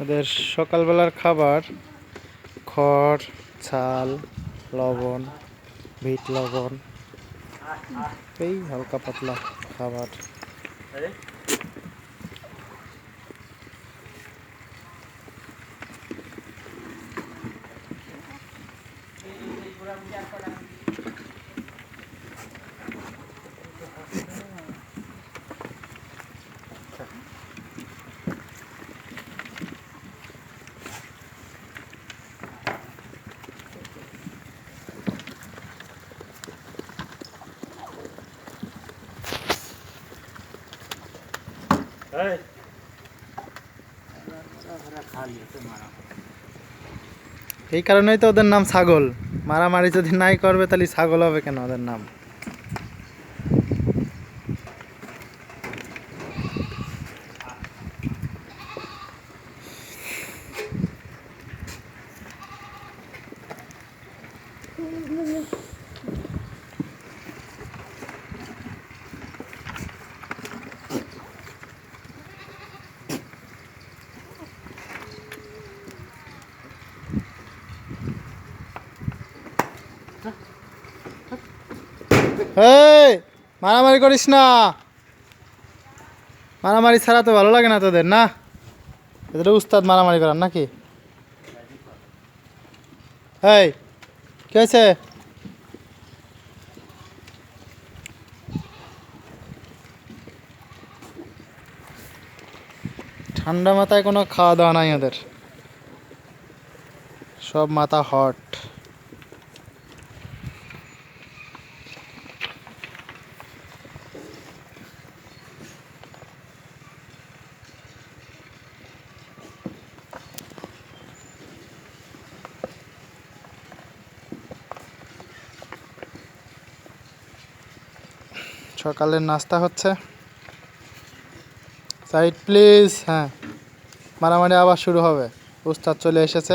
ওদের সকালবেলার খাবার খড় ছাল লবণ ভিট লবণ এই হালকা পাতলা খাবার। এই। কারণেই তো ওদের নাম ছাগল। মারামারি যদি নাই করবে, তাহলে ছাগল হবে কেন ওদের নাম? এই মারামারি করিস না। মারামারি ছাড়া তো ভালো লাগে না তোদের, না? এদের উস্তাদ মারামারি করার নাকি? এই কি হয়েছে? ঠান্ডা মাথায় কোনো খাওয়া দাওয়া নাই ওদের। সব মাথা হট। সকালের নাস্তা হচ্ছে। সাইড প্লিজ হ্যাঁ মারামারি আবার শুরু হবে। উস্তাদ চলে এসেছে।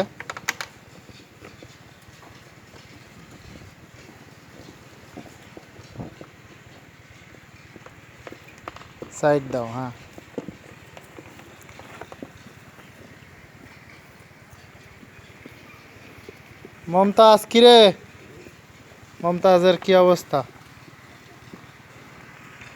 সাইড দাও হ্যাঁ। মমতাজ, কিরে? মমতাজের কি অবস্থা?